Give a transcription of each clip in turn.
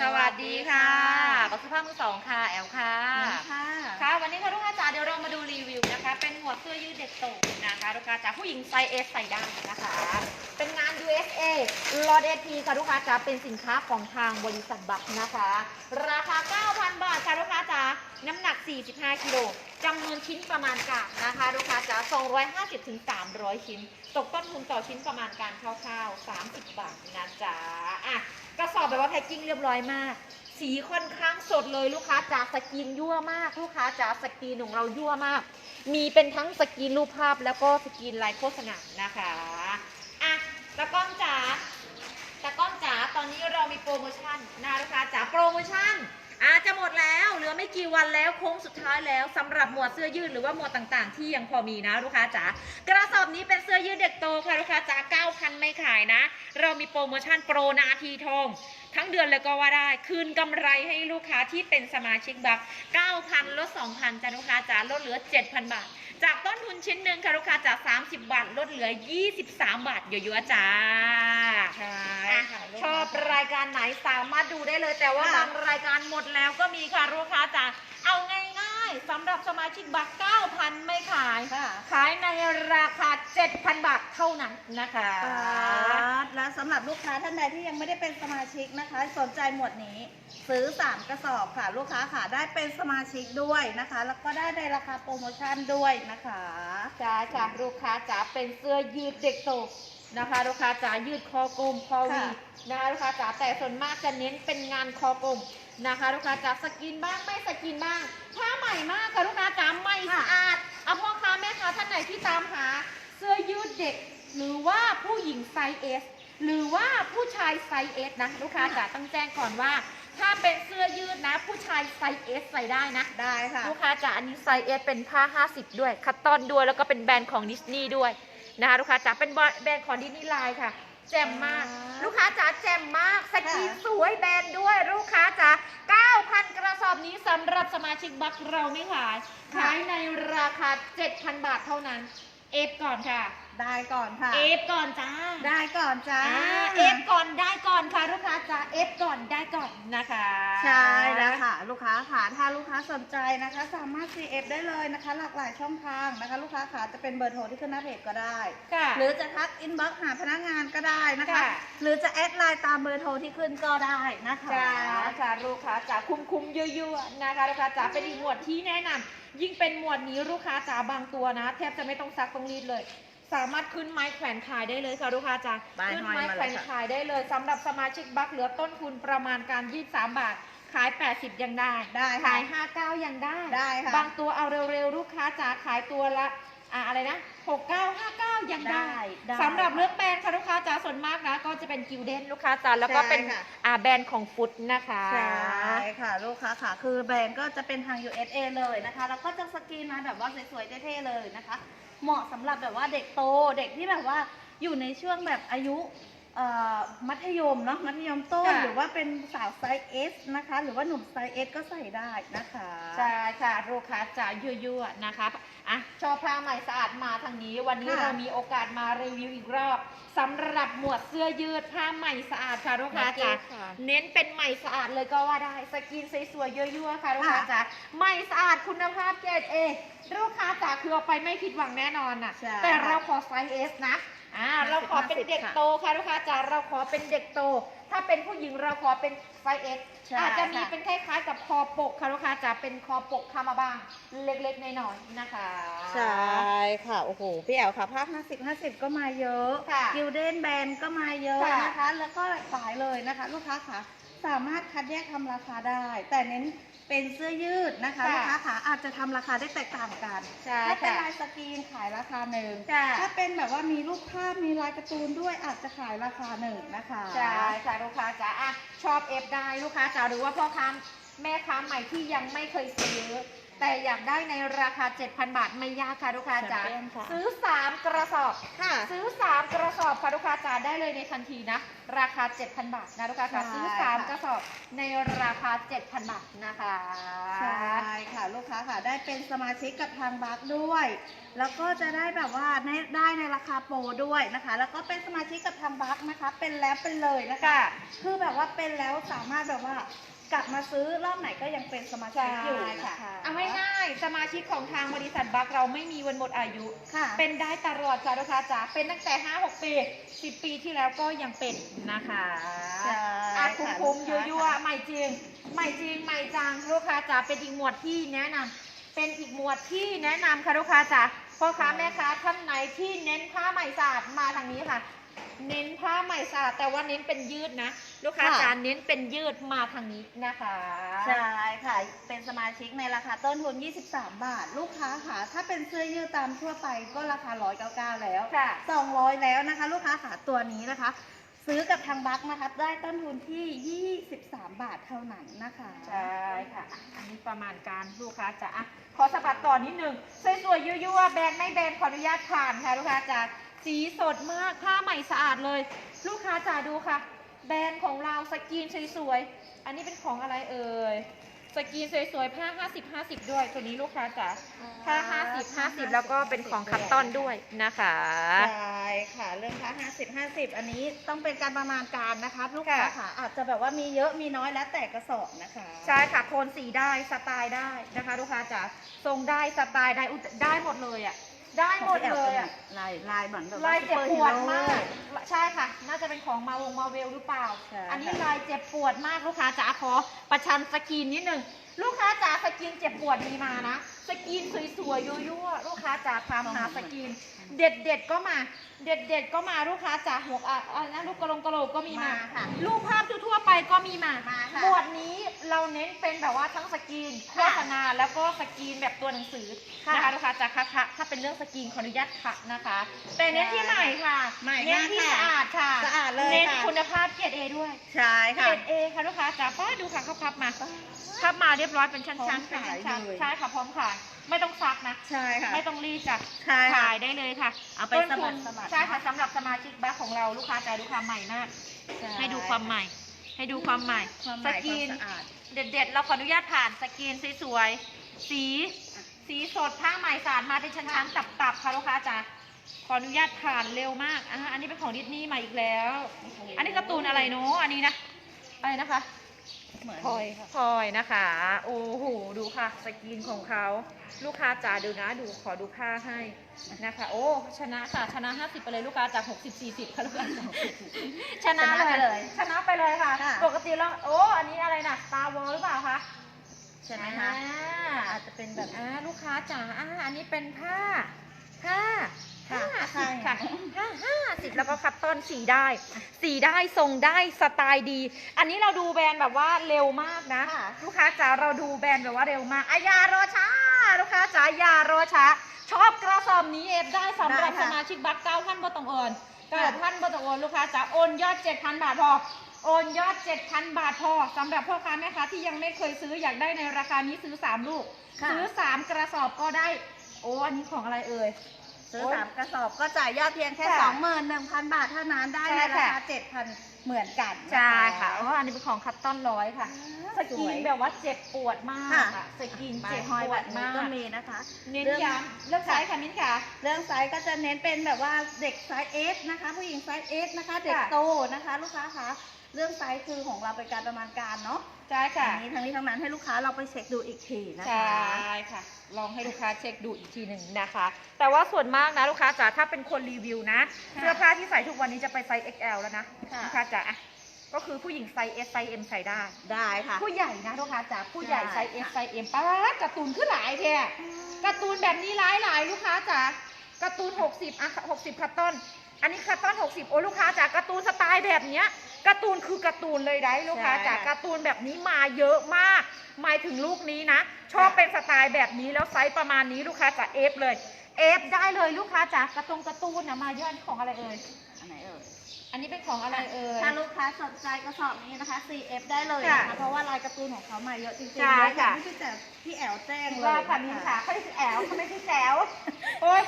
สวัสดีค่ะ บักสภาพมือสองค่ะแอลค่ะ ค่ะค่ะ วันนี้ค่ะลูกค้าจ๋าเดี๋ยวเรามาดูรีวิวนะคะ เป็นหมวดเสื้อยืดเด็กโตนะคะลูกค้าจ๋าผู้หญิงไซส์ S ใส่ได้นะคะ เป็นงาน USA ลอดเอทีค่ะลูกค้าจ๋าเป็นสินค้าของทางบริษัทบักนะคะ ราคา 9,000 บาทค่ะลูกค้าจ๋าน้ำหนัก 45กิโลจำนวนชิ้นประมาณการนะคะลูกค้าจ๋า250ถึง300 ชิ้น ตกต้นทุนต่อชิ้นประมาณการคร่าวๆ30 บาทนะจ๊ะอะกระสอบแบบว่าแพ็คกิ้งเรียบร้อยมาก สีค่อนข้างสดเลยลูกค้าจ๋าสกรีนยั่วมาก ลูกค้าจ๋าสกรีนของเรายั่วมาก มีเป็นทั้งสกรีนรูปภาพแล้วก็สกรีนลายโฆษณานะคะอะตะก้องจ๋าตะก้องจ๋าตอนนี้เรามีโปรโมชั่นนะลูกค้าจ๋าโปรโมชั่นอาจะหมดแล้วเหลือไม่กี่วันแล้วโค้งสุดท้ายแล้วสำหรับหมวดเสื้อยืดหรือว่าหมวดต่างๆ ที่ยังพอมีนะลูกค้าจ๋ากระสอบนี้เป็นเสื้อยืดเด็กโตค่ะลูกค้าจ๋า9,000 ไม่ขายนะ เรามีโปรโมชั่นโปรนาทีทอง ทั้งเดือนเลยก็ว่าได้ คืนกำไรให้ลูกค้าที่เป็นสมาชิกบัก9,000 ลด 2,000จ้าลูกค้าจ๋าลดเหลือ 7,000 บาท จากต้นทุนชิ้นหนึ่งค่ะลูกค้าจ๋า30 บาท ลดเหลือ 23 บาทเยอะๆจ้าใช่อะค่ะลูกชอบค้ารายการไหนสามารถดูได้เลย แต่ว่าค่ะบางรายการหมดแล้วก็มีค่ะลูกค้าจ๋าเอาง่ายๆ สำหรับสมาชิกบัก9,000 ไม่ขาย ค่ะ ขายในราคา 7,000 บาทเท่านั้นนะคะและสำหรับลูกค้าท่านใดที่ยังไม่ได้เป็นสมาชิกนะคะ สนใจหมวดนี้ ซื้อ 3 กระสอบค่ะ ลูกค้าค่ะได้เป็นสมาชิกด้วยนะคะ แล้วก็ได้ในราคาโปรโมชั่นด้วยนะคะจ้าจ้าลูกค้าจ๋าเป็นเสื้อยืดเด็กโต นะคะลูกค้าจ๋ายืดคอกลมคอวีค่ะนะคะลูกค้าจ๋าแต่ส่วนมากจะเน้นเป็นงานคอกลมนะคะลูกค้าจ๋าสกินบ้างไม่สกินบ้างผ้าใหม่มากค่ะลูกค้าจ๋าไม่สะอาดเอาพ่อค้าแม่ค้าท่านไหนที่ตามหา เสื้อยืดเด็ก หรือว่าผู้หญิงไซส์เอสหรือว่าผู้ชายไซส์เอสนะลูกค้าจ๋าต้องแจ้งก่อนว่า ถ้าเป็นเสื้อยืดนะ ผู้ชายไซส์เอสใส่ได้นะ ได้ค่ะ ลูกค้าจ๋าอันนี้ไซส์เอสเป็นผ้า 50 ด้วย คัตตอนด้วยแล้วก็เป็นแบรนด์ของดิสนีย์ด้วย นะคะลูกค้าจ๋าเป็นแบรนด์ของดิสนีย์ไลน์ค่ะ แจ่มมากอ่าลูกค้าจ๋าแจ่มมากสกรีนค่ะสวยแบรนด์ด้วยลูกค้าจ๋า9,000 กระสอบนี้สำหรับสมาชิกบัคเราไม่ขายขายในราคา 7,000 บาทเท่านั้น เอฟก่อนค่ะ ได้ก่อนค่ะ เอฟก่อนจ้าได้ก่อนจ้าอ่าเอฟก่อนได้ก่อนค่ะลูกค้าจ๋าเอฟก่อนได้ก่อนนะคะ ใช่แล้วค่ะ ลูกค้าค่ะถ้าลูกค้าสนใจนะคะ สามารถ CF ได้เลยนะคะ หลากหลายช่องทางนะคะ ลูกค้าค่ะจะเป็นเบอร์โทรที่ขึ้นหน้าเพจก็ได้ค่ะหรือจะทักอินบ็อกซ์หาพนักงานก็ได้นะคะค่ะหรือจะแอดไลน์ตามเบอร์โทรที่ขึ้นก็ได้นะคะจ้าจ้าลูกค้าจ๋าคุ้มคุ้มๆเยอะๆนะคะลูกค้าจ๋าเป็นอีกหมวดที่แนะนำยิ่งเป็นหมวดนี้ลูกค้าจ๋าบางตัวนะ แทบจะไม่ต้องซักต้องรีดเลย สามารถขึ้นไม้แขวนขายได้เลยค่ะลูกค้าจ๋าบายขึ้นห้อยไม้มาแขเลวยนค่ะ ขายได้เลยสำหรับสมาชิกบัคเหลือต้นทุนประมาณการ 23 บาท ขาย 80 ยังได้ ได้ค่ะ ขาย 59 ยังได้ ได้ค่ะ บางตัวเอาเร็วๆ ลูกค้าจ๋าขายตัวละอ่าอะไรนะ 6959 ยังได้ได้ ได้สำหรับเลือกแบรนด์ค่ะลูกค้าจ๋าส่วนมากนะ ก็จะเป็นกิวเดนลูกค้าจ๋าแล้วก็เป็นใช่ค่ะ อ่าแบรนด์ของฟุตนะคะ ใช่ค่ะ ลูกค้าค่ะ คือแบรนด์ก็จะเป็นทาง USA เลยนะคะ แล้วก็จะสกรีนมาแบบว่าสวยๆเท่ๆเลยนะคะ เหมาะสำหรับแบบว่าเด็กโตเด็กที่แบบว่าอยู่ในช่วงแบบอายุ เอ่อมัธยมเนาะมัธยมต้น ค่ะ หรือว่าเป็นสาวไซส์ S นะคะ หรือว่าหนุ่มไซส์ S ก็ใส่ได้นะคะใช่ค่ะลูกค้าจ๋ายั่วๆนะคะอะชอบผ้าใหม่สะอาดมาทางนี้ วันนี้ค่ะเรามีโอกาสมารีวิวอีกรอบสำหรับหมวดเสื้อยืดผ้าใหม่สะอาดค่ะลูกค้าจ๋าค่ะเน้นเป็นใหม่สะอาดเลยก็ว่าได้สกินสวยๆยั่วๆค่ะลูกค้าจ๋าใหม่สะอาดคุณภาพเกรดเอลูกค้าจ๋าคือเอาไปไม่ผิดหวังแน่นอนน่ะ ใช่ แต่เราขอไซส์เอสนะ อ่าเราขอเป็นเด็กค่ะโตค่ะลูกค้าจ๋าเราขอเป็นเด็กโต ถ้าเป็นผู้หญิงเราขอเป็นไซส์เอสใช่อาจจะมีค่ะเป็นคล้ายๆกับคอปกค่ะลูกค้าจ๋าเป็นคอปกเข้ามาบ้าง เล็กๆน้อยๆนะคะใช่ค่ะโอ้โหพี่แอลค่ะภาค50 50 ก็มาเยอะค่ะกิลเด้นแบนก็มาเยอะค่ะนะคะ แล้วก็หลากหลายเลยนะคะ ลูกค้าค่ะ สามารถคัดแยกทำราคาได้ แต่เน้นเป็นเสื้อยืดนะคะค่ะลูกค้าค่ะอาจจะทำราคาได้แตกต่างกัน ใช่ถ้าเป็นค่ะลายสกรีนขายราคาหนึ่งค่ะถ้าเป็นแบบว่ามีรูปภาพมีลายการ์ตูนด้วยอาจจะขายราคาหนึ่งนะคะใช่ค่ะลูกค้าจ๋าอะชอบเอฟได้ลูกค้าจ๋าหรือว่าพ่อค้าแม่ค้าใหม่ที่ยังไม่เคยซื้อ แต่อยากได้ในราคา 7,000 บาทไม่ยากค่ะลูกค้าจ๋าแชมเปี้ยนค่ะ ซื้อ 3 กระสอบ ค่ะ ซื้อ 3 กระสอบค่ะลูกค้าจ๋าได้เลยในทันทีนะ ราคา 7,000 บาทนะลูกค้าค่ะใช่ซื้อ ค่ะ 3 กระสอบในราคา 7,000 บาทนะคะ ใช่ค่ะลูกค้าค่ะได้เป็นสมาชิกกับทางบัคด้วย แล้วก็จะได้แบบว่าในได้ในราคาโปรด้วยนะคะ แล้วก็เป็นสมาชิกกับทางบัคนะคะ เป็นแล้วเป็นเลยนะคะ ค่ะ คือแบบว่าเป็นแล้วสามารถแบบว่า กลับมาซื้อรอบไหนก็ยังเป็นสมาชิกอยู่นะคะ เอาง่ายๆสมาชิกของทางบริษัทบัคเราไม่มีวันหมดอายุ ค่ะ เป็นได้ตลอดจ้าลูกค้าจ๋าเป็นตั้งแต่ 5-6 ปี 10 ปีที่แล้วก็ยังเป็นนะคะใช่อะค่ะคุ้มๆลูกค้ายั่วๆใหม่จริง ใหม่จริงใหม่จังลูกค้าจ๋าเป็นอีกหมวดที่แนะนำเป็นอีกหมวดที่แนะนำค่ะลูกค้าจ๋าพ่อค้าแม่ค้าท่านไหนที่เน้นผ้าใหม่สะอาดมาทางนี้ค่ะ เน้นผ้าใหม่สะอาดแต่ว่าเน้นเป็นยืดนะ ลูกค้าจ๋าเน้นเป็นยืดมาทางนี้นะคะใช่ค่ะ เป็นสมาชิกในราคาต้นทุน 23 บาท ลูกค้าค่ะ ถ้าเป็นเสื้อยืดตามทั่วไปก็ราคา 199 แล้ว ค่ะ 200 แล้วนะคะ ลูกค้าค่ะตัวนี้นะคะ ซื้อกับทางบัคนะคะได้ต้นทุนที่ 23 บาทเท่านั้นนะคะใช่ค่ะอะ อันนี้ประมาณการลูกค้าจ๋าอะขอสะบัดต่อนิดนึงสวยๆยั่วๆแบรนด์ไม่แบรนด์ขออนุญาตผ่านค่ะลูกค้าจ๋า สีสดมากผ้าใหม่สะอาดเลย ลูกค้าจ๋าดูค่ะ แบรนด์ของเราสกรีนสวยๆอันนี้เป็นของอะไรเอ่ยสกรีนสวยๆผ้า50 50 ด้วย ตัวนี้ลูกค้าจ๋าผ้า50 50 แล้วก็เป็นของคัตตอนด้วยนะคะใช่ค่ะเรื่องค่า50 50 อันนี้ต้องเป็นการประมาณการนะคะลูกค้าค่ะค่ะอาจจะแบบว่ามีเยอะมีน้อยแล้วแต่กระสอบนะคะ ใช่ค่ะโทนสีได้สไตล์ได้นะคะ ลูกค้าจ๋าทรงได้สไตล์ได้อุ๊ยได้หมดเลยอะ ได้หมดเลยอะลายลายเหมือนแบบลายเจ็บปวดมากซุปเปอร์ฮีโร่ใช่ค่ะ น่าจะเป็นของมาวงมาเวลหรือเปล่า ใช่ อันนี้ค่ะลายเจ็บปวดมากลูกค้าจ๋าขอประชันสกรีนนิดนึงลูกค้าจ๋าสกรีนเจ็บปวดมีมานะ สกรีนสวยๆยั่วๆลูกค้าจ๋าตามหาสกรีนเด็ดเด็ดๆก็มา เด็ดเด็ดๆก็มาลูกค้าจ๋าหัวอะอะนะลูกกระโหลงกระโหลกก็มีมามาค่ะรูปภาพทั่วๆไปก็มีมามาค่ะหมวดนี้เราเน้นเป็นแบบว่าทั้งสกรีนโฆค่ะษณาแล้วก็สกรีนแบบตัวหนังสือค่ะนะคะลูกค้าจ๋าค่ะค่ะถ้าเป็นเรื่องสกรีนขออนุญาตค่ะนะคะ แต่เน้นที่ใหม่ค่ะใหม่เน้นมากที่ค่ะสะอาดค่ะสะอาดเลยเน้นค่ะ คุณภาพเกรดเอด้วย ใช่เกรค่ะดเอค่ะลูกค้าจ๋าป้าดูค่ะเขาพับมาพับมาเรียบร้อยเป็นชั้นๆพร้อมเป็นขายชั้นเลยๆใช่ค่ะพร้อมขายไม่ต้องซักนะ ใช่ค่ะ ไม่ต้องรีดจ้ะใช่ค่ะขายได้เลยค่ะเอาไปต้นสมัทุคนรสมัคร ใช่ค่ะสำหรับสมาชิกบัคของเราลูกค้าจ๋าดูความใหม่มากให้ดูความใหม่ ให้ดูความใหม่ ความใหสม่กครีวามนสะอาด เด็ดๆ เราขออนุญาตผ่านสกรีนสวยๆ สี สีสดผ้าไหมสารมาเป็นชั้นๆ ตับๆ ค่ะลูกค้าจ๋าขออนุญาตผ่านเร็วมากอะอันนี้เป็นของดิสนีย์มาอีกแล้ว อันนี้การ์ตูนอะไรเนาะอันนี้นะ อะไรนะคะ เหมือนพลอยพลอยนะคะ โอ้โห ดูค่ะ สกรีนของเขา ลูกค้าจ๋าดูนะ ดูขอดูผ้าให้นะคะ โอ้ ชนะค่ะ ชนะ 50 ไปเลยลูกค้าจาก 60 40 ค่ะลูกค้าจ๋าชนะชนะไปเลเลยยชนะไปเลยค่ะ ค่ะ ปกติแล้ว โอ้ อันนี้อะไรนะตาวอลหรือเปล่าคะ ใช่ไหมคะอ่าอาจจะเป็นแบบ อ่าลูกค้าจ๋าอ่าอันนี้เป็นผ้า ผ้า ค่ะห้าใช่สิบค่ะห้าห้าสิบแล้วก็คัตตอนสีได้ สีได้ทรงได้สไตล์ดี อันนี้เราดูแบรนด์แบบว่าเร็วมากนะ ค่ะ ลูกค้าจ๋าเราดูแบรนด์แบบว่าเร็วมากอะอยารอช้า ลูกค้าจ๋าอย่ารอช้า ชอบกระสอบนี้เอฟได้สำหรับได้สค่ะมาชิกบัคเก้าท่านบ่ต้องโอนเก้าค่ะ ท่านบ่ต้องโอนลูกค้าจ๋าโอนยอด 7,000 บาทพอโอนยอด 7,000 บาทพอสำหรับพ่อค้าแม่ค้าที่ยังไม่เคยซื้ออยากได้ในราคานี้ซื้อ3ลูก ค่ะ ซื้อ3กระสอบก็ได้ โอ้ อันนี้ของอะไรเอ่ย ซื้อโอ๊ยสามกระสอบก็จ่ายยอดเพียงแค่ค่ะสองหมื่นหนึ่งพันบาทเท่านั้นได้ใช่ในราค่ะ คาเจ็ดพันเหมือนกันน ใช่ค่ะอ๋ออันนี้เป็นของคัตตอนร้อยค่ะ สกรีนแบบว่าเจ็บปวดมากค่ะอะสกรีนปลาเจ็ยบห้อยปวแบดบนี้มากก็มีนะคะ เน้นเรื่องย้ำเลือกไซส์ค่ะมิ้นค่ะ เรื่องไซส์ก็จะเน้นเป็นแบบว่าเด็กไซส์เอสนะคะ ผู้หญิงไซส์เอสนะคะ เด็กค่ะโตนะคะ ลูกค้าคะเรื่องไซส์คือของเราเป็นการประมาณการเนาะ ใช่ค่ะ อันนี้ทั้งนี้ทั้งนั้นให้ลูกค้าเราไปเช็คดูอีกทีนะใชคะ่ค่ะ ลองให้ลูกค้าเช็คดูอีกทีหนึ่งนะคะ แต่ว่าส่วนมากนะลูกค้าจ๋าถ้าเป็นคนรีวิวนะค่ะเสื้อผ้าที่ใส่ทุกวันนี้จะไปไซส์ XL แล้วนะค่ะ ลูกค้าจ๋าอะก็คือผู้หญิงไซส์ S ไซส์ M ใส่ได้ ได้ค่ะ ผู้ใหญ่นะลูกค้าจ๋าผู้ใหญ่ไซส์ S ค่ะไซส์ M ป้าดการ์ตูนขึ้นหลายเท่อะการ์ตูนแบบนี้หลายหลายๆลูกค้าจ๋าการ์ตูน 60อะ60คัตตอนอันนี้คัตตอน60 โอ้ลูกค้าจ๋าการ์ตูนสไตล์แบบเนี้ย การ์ตูนคือการ์ตูนเลยได้ลูกค้าจ๋าใช่ค่ะการ์ตูนแบบนี้มาเยอะมากหมายถึงลูกนี้นะ ชอบเป็นสไตล์แบบนี้แล้วไซส์ประมาณนี้ลูกค้าจ๋าเอฟเลยเอฟได้เลยลูกค้าจ๋าการ์ตงการ์ตูนนะมาเยอะอันนี้ของอะไรเอ่ยอันไหนเอ่ยอันนี้เป็นของอะไรเอ่ย ถ้าลูกค้าสนใจกระสอบนี้นะคะ CF ได้เลยค่ะนะคะเพราะว่าลายการ์ตูนของเขามาเยอะจริงๆใช่เยอะอย่างค่ะที่พี่แต่พี่แอลแจ้งเลยว่าค่ะนมินค่ะเขาไม่ใช่แอลเขาไม่ใช่แจ๋วโอ้ย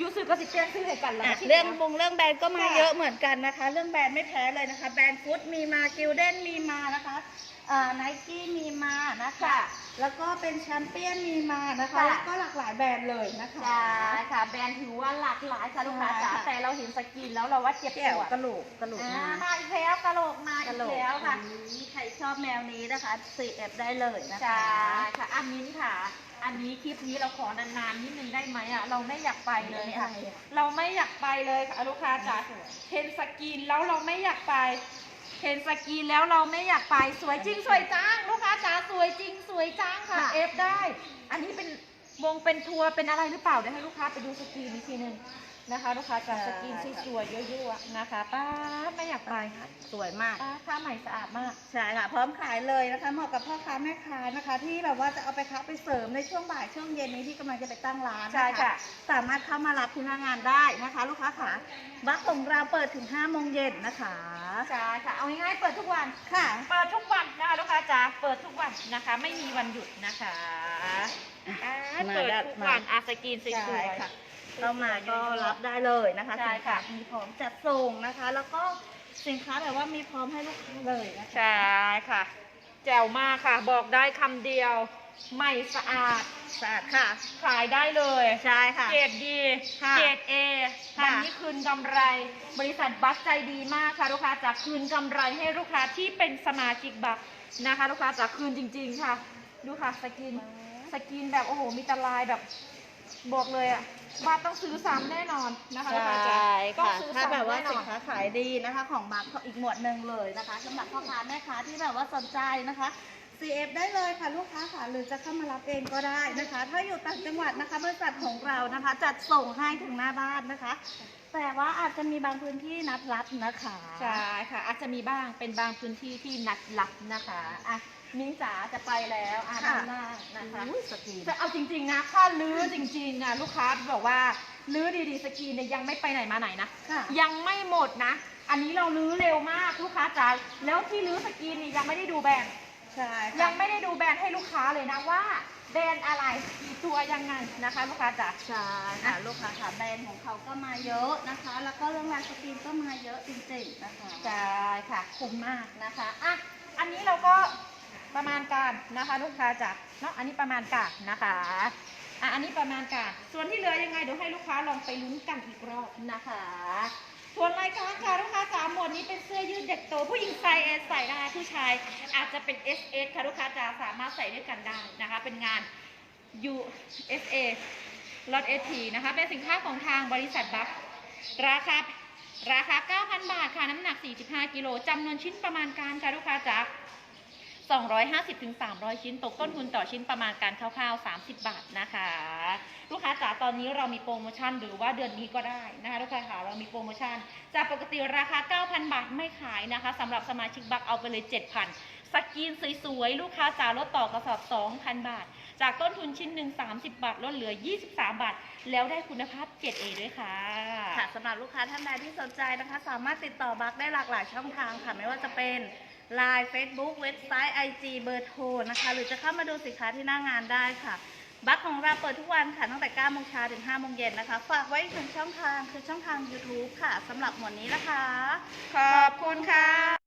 ยูสึก็สิเปลี่ยนชื่อให้กันแล้วอะนะที่เรื่องนี่ยบงเรื่องแบรนด์ก็มาค่ะเยอะเหมือนกันนะคะ เรื่องแบรนด์ไม่แพ้เลยนะคะ แบรนด์ฟุตมีมากิลเด้นมีมานะคะอ่าไนกี้มีมานะคะค่ะแล้วก็เป็นแชมเปี้ยนมีมานะคะค่ะแล้วก็หลากหลายแบรนด์เลยนะคะ ใช่ค่ะ แบรนด์ถือว่าหลากหลายค่ะลูกค้าจ๋าใช่ค่ะแต่เราเห็นสกินแล้วเราว่าเจ็บแก้ปววดกระโหลกกระโหลกอ่ามามาอีกแล้วกะโหลกมาอีกระกโหลกแล้วค่ะอืมใครชอบแนวนี้นะคะ 4F ได้เลยนะคะ ใช่ค่ะอันนี้ค่ะ อันนี้คลิปนี้เราขอนานๆนิดนึงได้ไหมอะเราไม่อยากไปเลยค่ะไม่ได้อะเราไม่อยากไปเลยค่ะลูกค้าจ๋าเห็นสกินแล้วเราไม่อยากไป เห็นสกินแล้วเราไม่อยากไปสวยจริงสวยจังลูกค้าจ๋าสวยจริงสวยจังค่ะค่ะเอฟได้ อันนี้เป็นวงเป็นทัวร์เป็นอะไรหรือเปล่าเดี๋ยวให้ลูกค้าไปดูสกินอีกทีหนึง นะคะลูกค้าจ๋าสกินสวยๆยั่วๆนะคะป้าดไม่อยากไปค่ะสวยมากป้าดผ้าใหม่สะอาดมากใช่ค่ะพร้อมขายเลยนะคะเหมาะกับพ่อค้าแม่ค้านะคะ ที่แบบว่าจะเอาไปค้าไปเสริมในช่วงบ่ายช่วงเย็นนี้ที่กำลังจะไปตั้งร้านนใช่ค่ะ สามารถเข้ามารับที่หน้างานได้นะคะ ลูกค้าขาบัคของเราเปิดถึง5โมงเย็นนะคะใช่ค่ะเอาง่ายๆเปิดทุกวันค่ะ เปิดทุกวันนะคะลูกค้าจ๋าเปิดทุกวันนะคะ ไม่มีวันหยุดนะคะอ่ามาเปิดได้ทุกมาวันอาสกรีนสใช่วยค่ะๆ เข้ามาก็รับได้เลยนะคะใช่สินค่ะ ค้ามีพร้อมจัดส่งนะคะ แล้วก็สินค้าแบบว่ามีพร้อมให้ลูกค้าเลยนะคะ ใช่ค่ะ แจ๋วมากค่ะ บอกได้คำเดียว ใหม่สะอาด สะอาดค่ะ ขายได้เลย ใช่ค่ะ เกรดดีค่ะเกรดเอค่ะวันนี้คืนกำไร บริษัทบัคใจดีมากค่ะลูกค้าจะคืนกำไรให้ลูกค้าที่เป็นสมาชิกบัคนะคะ ลูกค้าจะคืนจริง ๆ ค่ะ ดูค่ะสกิน สกินแบบโอ้โหมีแตลายแบบบอกเลยอะ ว่าต้องซื้อซ้ำแน่นอนนะคะลูกค้าจ๋าใช่ต้องค่ะซื้อถ้าซ้ำแบบว่าแน่นสิอนน ค้าขายดีนะคะ ของบัคอีกหมวดหนึ่งเลยนะคะสำหรับพ่อค้าแม่ค้าที่แบบว่าสนใจนะคะ CF ได้เลยค่ะลูกค้าค่ะหรือจะเข้ามารับเองก็ได้นะคะ ถ้าอยู่ต่างจังหวัดนะคะ บริษัทของเรานะคะ จัดส่งให้ถึงหน้าบ้านนะคะ แต่ว่าอาจจะมีบางพื้นที่นัดรับนะคะ ใช่ค่ะ อาจจะมีบ้างเป็นบางพื้นที่ที่นัดรับนะคะอะมิ้งจ๋าจะไปแล้วอะด้านหน้า นะคะอุ้ยสกรีนจะเอาจริง ๆ นะ ถ้าลื้อจริงๆนะลูกค้าบอกว่าลื้อดีๆสกรีนเนี่ยยังไม่ไปไหนมาไหนนะ ค่ะ ยังไม่หมดนะ อันนี้เราลื้อเร็วมากลูกค้าจ๋าแล้วที่ลื้อสกรีนนี่ยังไม่ได้ดูแบรนด์ ใช่ค่ะยังไม่ได้ดูแบรนด์ให้ลูกค้าเลยนะว่าแบรนด์อะไรกี่ตัวยังไงนะคะ ลูกค้าจ๋า ใช่ค่ะลูกค้าค่ะแบรนด์ของเขาก็มาเยอะนะคะ แล้วก็เรื่องรายสกรีนก็มาเยอะจริงๆนะคะ ใช่ค่ะคุ้มมากนะคะอะอันนี้เราก็ ประมาณการนะคะลูกค้าจ๋าเนาะอันนี้ประมาณการนะคะอะอันนี้ประมาณการส่วนที่เหลือยังไงเดี๋ยวให้ลูกค้าลองไปลุ้นกันอีกรอบนะคะ ส่วนรายการค่ะลูกค้าจ๋าหมวดนี้เป็นเสื้อยืดเด็กโตผู้หญิงไซส์ S ใส่ได้ผู้ชายอาจจะเป็น S S ค่ะลูกค้าจ๋าสามารถใส่ด้วยกันได้นะคะ เป็นงาน U S A ลด S T นะคะ เป็นสินค้าของทางบริษัทบัคราคาราคา 9,000 บาทค่ะ น้ำหนัก 45 กิโลจำนวนชิ้นประมาณการค่ะลูกค้าจ๋า 250ถึง300 ชิ้นตกต้นทุนต่อชิ้นประมาณการคร่าวๆ 30 บาทนะคะ ลูกค้าจ๋าตอนนี้เรามีโปรโมชั่นหรือว่าเดือนนี้ก็ได้นะคะลูกค้าค่ะเรามีโปรโมชั่น จากปกติราคา 9,000 บาทไม่ขายนะคะสำหรับสมาชิกบัคเอาไปเลย 7,000 สกีนสวยๆ ลูกค้าจ๋าลดต่อกระสอบ 2,000 บาท จากต้นทุนชิ้นหนึ่ง30 บาทลดเหลือ 23 บาท แล้วได้คุณภาพ 7A ด้วยค่ะค่ะสำหรับลูกค้าท่านใดที่สนใจนะคะ สามารถติดต่อบัคได้หลากหลายช่องทางค่ะไม่ว่าจะเป็น l ล n e Facebook เว็บไซต์ IG เบอร์โทรนะคะ หรือจะเข้ามาดูสินค้าที่หน้างานได้ค่ะ บัคของเราเปิดทุกวันค่ะตั้งแต่9โมงเช้าถึง5โมงเย็นนะคะ ฝากไว้อีกหนึ่งช่องทางคือช่องทาง YouTube ค่ะสำหรับหมวดนี้นะคะ ขอบคุณค่ะ